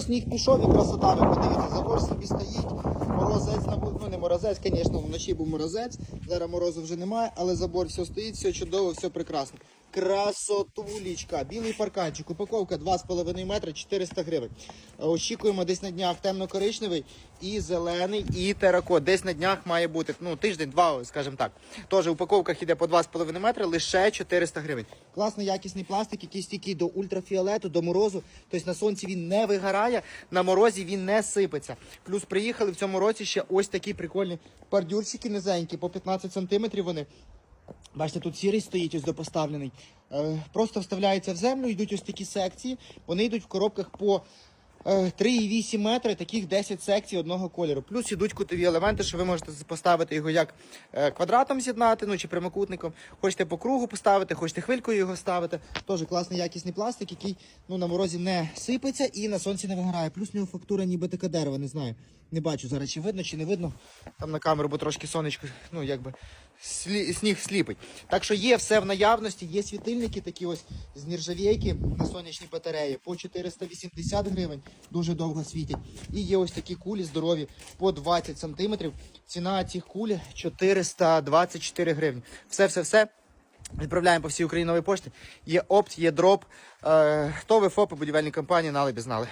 Сніг пішов і красота, ви подивіться, забор собі стоїть, морозець ну не морозець, звісно, вночі був морозець, зараз морозу вже немає, але забор все стоїть, все чудово, все прекрасно. Красотулічка, білий парканчик, упаковка 2,5 метри, 400 гривень. Очікуємо десь на днях темно-коричневий і зелений, і теракот. Десь на днях має бути ну, тиждень-два, скажімо так. Тож в упаковках іде по 2,5 метри, лише 400 гривень. Класний якісний пластик, який стійкий до ультрафіолету, до морозу. Тобто на сонці він не вигорає, на морозі він не сипеться. Плюс приїхали в цьому році ще ось такі прикольні бордюрчики низенькі, по 15 сантиметрів вони. Бачите, тут сірий стоїть ось допоставлений. Е, просто вставляється в землю, йдуть ось такі секції. Вони йдуть в коробках по е, 3,8 метри, таких 10 секцій одного кольору. Плюс йдуть кутові елементи, що ви можете поставити його як е, квадратом з'єднати, ну чи прямокутником. Хочете по кругу поставити, хочете хвилькою його ставити. Теж класний якісний пластик, який ну, на морозі не сипеться і на сонці не вигорає. Плюс в нього фактура ніби така дерева, не знаю. Не бачу зараз, чи видно, чи не видно. Там на камеру, бо трошки сонечко, ну якби слі, сніг сліпить. Так що є все в наявності, є світильники такі ось з нержавійки на сонячній батареї по 480 гривень, дуже довго світять. І є ось такі кулі здорові по 20 сантиметрів. Ціна цих куль 424 гривні. Все-все-все. Відправляємо по всій Україні нової пошті. Є опт, є дроп. Е, хто ви ФОПи, будівельні компанії, налебі знали.